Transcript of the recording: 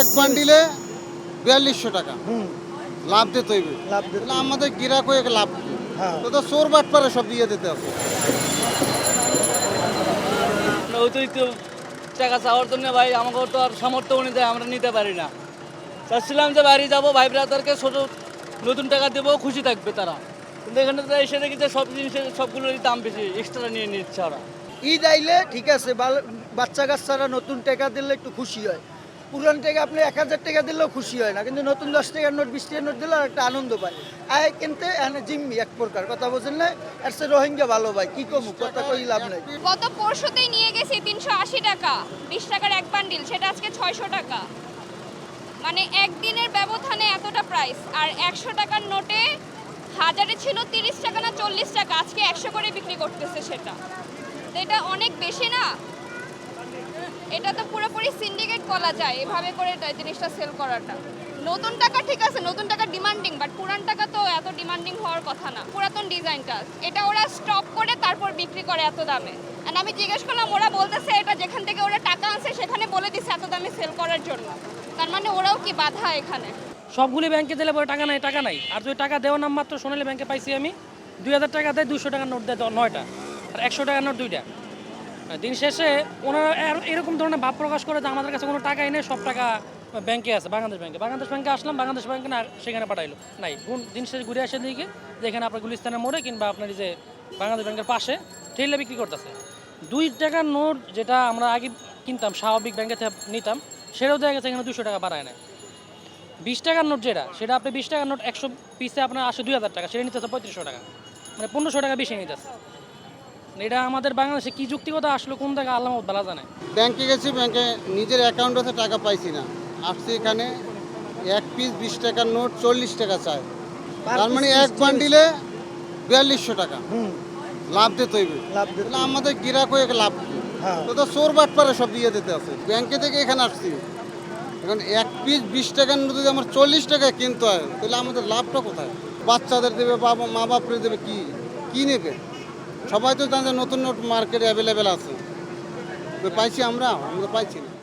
এক বান্ডিলে বিয়াল্লিশশো টাকা। হুম। লাভ দিতে হইবে। তাহলে আমাদের গিরাক হয়ে লাভ হ্যাঁ। তো তো চোর বাট পারে সব দিয়ে দিতে হবে। টাকা চাওয়ার জন্য ভাই আমাকে তো আর সামর্থ্য অনুযায়ী আমরা নিতে পারি না। চাচ্ছিলাম যে বাড়ি যাব ভাই ব্রাদারকে ছোট নতুন টাকা দেবো খুশি থাকবে তারা। কিন্তু এখানে তো এসে দেখি যে সব জিনিসের সবগুলোরই দাম বেশি এক্সট্রা নিয়ে নিচ্ছে ওরা। ঈদ আইলে ঠিক আছে বাচ্চা কাচ্চারা নতুন টাকা দিলে একটু খুশি হয়। পুরান টাকা আপনি এক হাজার টাকা দিলেও খুশি হয় না, কিন্তু নতুন দশ টাকার নোট, বিশ টাকার নোট দিলে একটা আনন্দ পায়। আয় কিনতে জিম্মি, এক প্রকার। কথা বলছেন না? আর সে রোহিঙ্গা ভালো ভাই, কি কমু? কথা কই লাভ নাই। গত পরশুতেই নিয়ে গেছি তিনশো আশি টাকা, বিশ টাকার এক বান্ডিল, সেটা আজকে ছয়শো টাকা। মানে একদিনের ব্যবধানে এতটা প্রাইস আর একশো টাকার নোটে হাজারে ছিল তিরিশ টাকা না চল্লিশ টাকা, আজকে একশো করে বিক্রি করতেছে সেটা। এটা অনেক বেশি না? এটা তো পুরোপুরি সিন্ডিকেট বলা যায়, এভাবে করে জিনিসটা সেল করাটা। নতুন টাকা ঠিক আছে, নতুন টাকা ডিমান্ডিং বাট পুরান টাকা তো এত ডিমান্ডিং হওয়ার কথা না। পুরাতন ডিজাইনটা এটা ওরা স্টপ করে তারপর বিক্রি করে এত দামে। আর আমি জিজ্ঞেস করলাম, ওরা বলতেছে এটা যেখান থেকে ওরা টাকা আনছে, সেখানে বলে দিচ্ছে এত দামে সেল করার জন্য। তার মানে ওরাও কি বাধা এখানে? সবগুলি ব্যাংকে দিলে বলে টাকা নাই টাকা নাই। আর যদি টাকা দেওয়ার নাম মাত্র সোনালী ব্যাংকে পাইছি আমি, দুই হাজার টাকা দেয় দুশো টাকার নোট দেয় নয়টা। আর একশো টাকার নোট দুইটা। দিন শেষে ওনারা এর- এরকম ধরনের ভাব প্রকাশ করে যে আমাদের কাছে কোনো টাকাই নেই, সব টাকা ব্যাংকে আছে, বাংলাদেশ ব্যাংকে। বাংলাদেশ ব্যাংকে আসলাম, বাংলাদেশ ব্যাংকে না, সেখানে পাঠাইলো। নাই দিন শেষে ঘুরে আসে দিকে যেখানে আপনার গুলিস্তানের মোড়ে কিংবা আপনার যে বাংলাদেশ ব্যাংকের পাশে ঠেলে বিক্রি করতেছে। দুই টাকার নোট যেটা আমরা আগে কিনতাম, স্বাভাবিক ব্যাংকে নিতাম, সেটাও দেখা গেছে এখানে দুশো টাকা বাড়ায় নেয় বিশ টাকার নোট যেটা, সেটা আপনি বিশ টাকার নোট একশো পিসে আপনার আসে দুই হাজার টাকা, সেটা নিতেছে পঁয়ত্রিশশো টাকা। মানে পনেরোশো টাকা বেশি নিতেছে। এটা আমাদের বাংলাদেশে কি যুক্তিকতা আসলো কোন জায়গায় আল্লাহ বালা জানে? ব্যাংকে গেছি ব্যাংকে নিজের অ্যাকাউন্টে টাকা পাইছি না। আসছি এখানে এক পিস বিশ টাকার নোট চল্লিশ টাকা চায় তার মানে এক বান্ডিলে বিয়াল্লিশশো টাকা। হুম। লাভ দিতে হইবে। লাভ দিতে তাহলে আমাদের গিরাক হয়ে লাভ হ্যাঁ। তো তো চোর বাট পারে সব দিয়ে দিতে আছে। ব্যাংকে থেকে এখানে আসছি। এখন এক পিস বিশ টাকার নোট যদি আমার চল্লিশ টাকায় কিনতে হয় তাহলে আমাদের লাভটা কোথায়? বাচ্চাদের দেবে বাবা মা বাপরে দেবে কি? কি নেবে? সবাই তো জানে নতুন নোট মার্কেটে অ্যাভেলেবেল আছে। পাইছি আমরা আমরা পাইছি না।